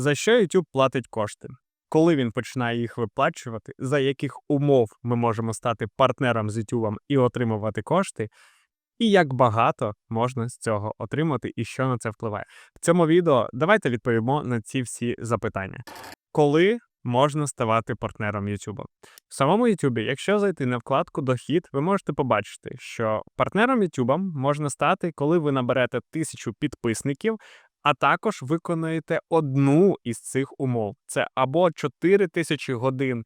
За що YouTube платить кошти? Коли він починає їх виплачувати, за яких умов ми можемо стати партнером з YouTube і отримувати кошти, і як багато можна з цього отримати, і що на це впливає. В цьому відео давайте відповімо на ці всі запитання. Коли можна ставати партнером YouTube? В самому YouTube, якщо зайти на вкладку Дохід, ви можете побачити, що партнером YouTube можна стати, коли ви наберете тисячу підписників, а також виконаєте одну із цих умов: це або 4 тисячі годин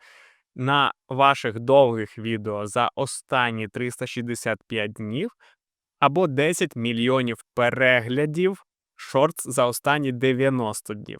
на ваших довгих відео за останні 365 днів, або 10 мільйонів переглядів шортс за останні 90 днів.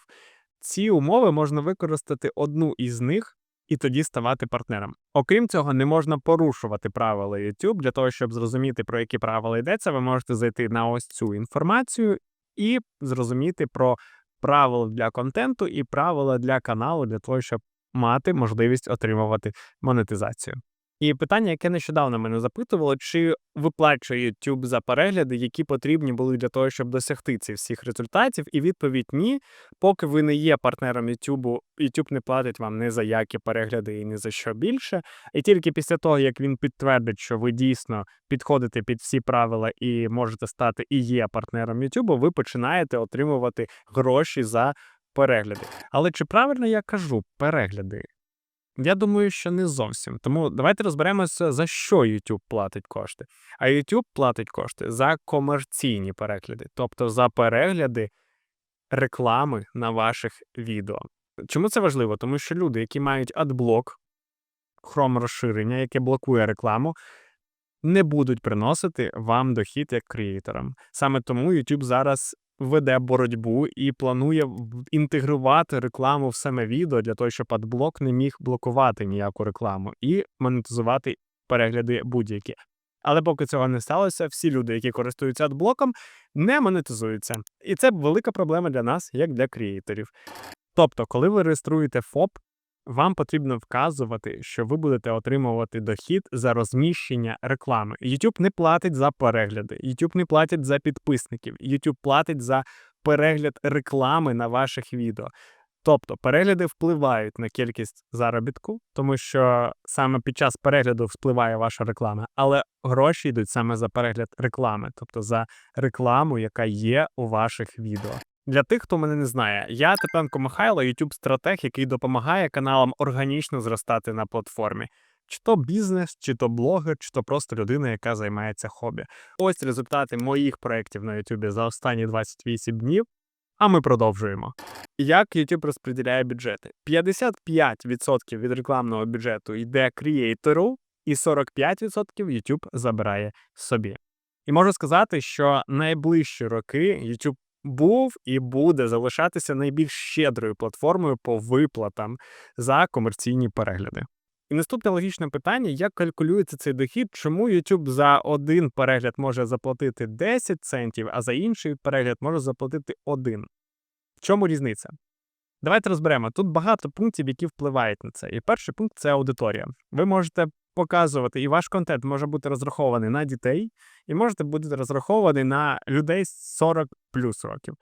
Ці умови можна використати одну із них і тоді ставати партнером. Окрім цього, не можна порушувати правила YouTube. Для того, щоб зрозуміти, про які правила йдеться, ви можете зайти на ось цю інформацію і зрозуміти про правила для контенту і правила для каналу, для того, щоб мати можливість отримувати монетизацію. І питання, яке нещодавно мене запитувало, чи виплачує YouTube за перегляди, які потрібні були для того, щоб досягти цих всіх результатів, і відповідь ні. Поки ви не є партнером YouTube, YouTube не платить вам ні за які перегляди і ні за що більше. І тільки після того, як він підтвердить, що ви дійсно підходите під всі правила і можете стати і є партнером YouTube, ви починаєте отримувати гроші за перегляди. Але чи правильно я кажу перегляди? Я думаю, що не зовсім. Тому давайте розберемося, за що YouTube платить кошти. А YouTube платить кошти за комерційні перегляди, тобто за перегляди реклами на ваших відео. Чому це важливо? Тому що люди, які мають адблок, Chrome розширення, яке блокує рекламу, не будуть приносити вам дохід як креаторам. Саме тому YouTube зараз веде боротьбу і планує інтегрувати рекламу в саме відео для того, щоб адблок не міг блокувати ніяку рекламу і монетизувати перегляди будь-які. Але поки цього не сталося, всі люди, які користуються адблоком, не монетизуються. І це велика проблема для нас, як для креаторів. Тобто, коли ви реєструєте ФОП, вам потрібно вказувати, що ви будете отримувати дохід за розміщення реклами. YouTube не платить за перегляди, YouTube не платить за підписників, YouTube платить за перегляд реклами на ваших відео. Тобто перегляди впливають на кількість заробітку, тому що саме під час перегляду впливає ваша реклама, але гроші йдуть саме за перегляд реклами, тобто за рекламу, яка є у ваших відео. Для тих, хто мене не знає, я Тепенко Михайло, youtube стратег який допомагає каналам органічно зростати на платформі. Чи то бізнес, чи то блогер, чи то просто людина, яка займається хобі. Ось результати моїх проєктів на YouTube за останні 28 днів. А ми продовжуємо. Як YouTube розподіляє бюджети? 55% від рекламного бюджету йде креатору, і 45% YouTube забирає собі. І можу сказати, що найближчі роки YouTube був і буде залишатися найбільш щедрою платформою по виплатам за комерційні перегляди. І наступне логічне питання: як калькулюється цей дохід, чому YouTube за один перегляд може заплатити 10 центів, а за інший перегляд може заплатити 1? В чому різниця? Давайте розберемо. Тут багато пунктів, які впливають на це. І перший пункт це аудиторія. Ви можете показувати, і ваш контент може бути розрахований на дітей, і можете бути розрахований на людей 40 плюс років.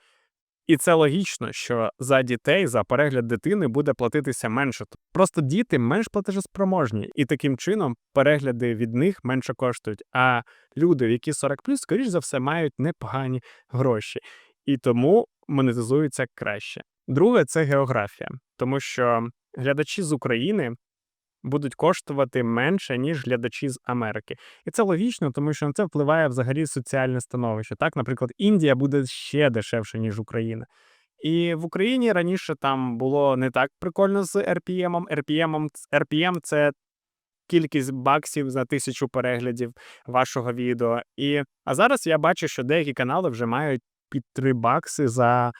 І це логічно, що за дітей, за перегляд дитини буде платитися менше. Просто діти менш платежеспроможні, і таким чином перегляди від них менше коштують. А люди, які 40 плюс, скоріш за все, мають непогані гроші, і тому монетизуються краще. Друге це географія, тому що глядачі з України будуть коштувати менше, ніж глядачі з Америки. І це логічно, тому що на це впливає взагалі соціальне становище. Так, наприклад, Індія буде ще дешевше, ніж Україна. І в Україні раніше там було не так прикольно з RPM. RPM, RPM – це кількість баксів за тисячу переглядів вашого відео. І, а зараз я бачу, що деякі канали вже мають під 3 бакси за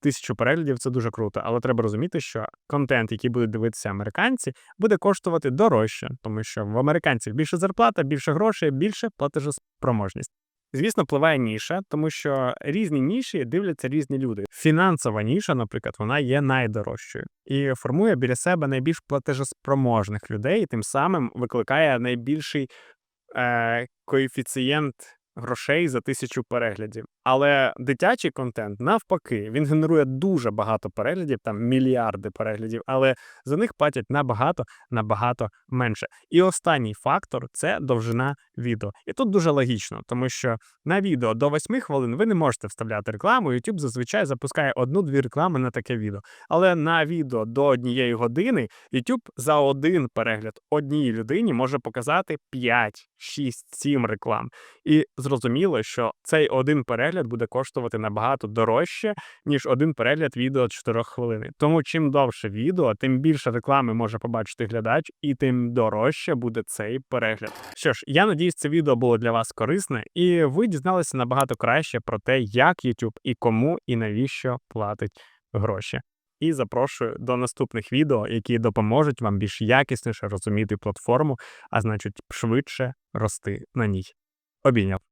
тисячу переглядів. Це дуже круто. Але треба розуміти, що контент, який будуть дивитися американці, буде коштувати дорожче, тому що в американців більше зарплата, більше грошей, більше платежеспроможність. Звісно, впливає ніша, тому що різні ніші дивляться різні люди. Фінансова ніша, наприклад, вона є найдорожчою і формує біля себе найбільш платежеспроможних людей, і тим самим викликає найбільший е, коефіцієнт грошей за тисячу переглядів. Але дитячий контент, навпаки, він генерує дуже багато переглядів, там мільярди переглядів, але за них платять набагато набагато менше. І останній фактор це довжина відео. І тут дуже логічно, тому що на відео до 8 хвилин ви не можете вставляти рекламу. YouTube зазвичай запускає одну-дві реклами на таке відео. Але на відео до однієї години YouTube за один перегляд одній людині може показати 5, 6, 7 реклам. І зрозуміло, що цей один перегляд буде коштувати набагато дорожче, ніж один перегляд відео 4 хвилини. Тому чим довше відео, тим більше реклами може побачити глядач, і тим дорожче буде цей перегляд. Що ж, я надіюсь, це відео було для вас корисне, і ви дізналися набагато краще про те, як YouTube і кому і навіщо платить гроші. І запрошую до наступних відео, які допоможуть вам більш якісніше розуміти платформу, а значить швидше рости на ній. Обійняв.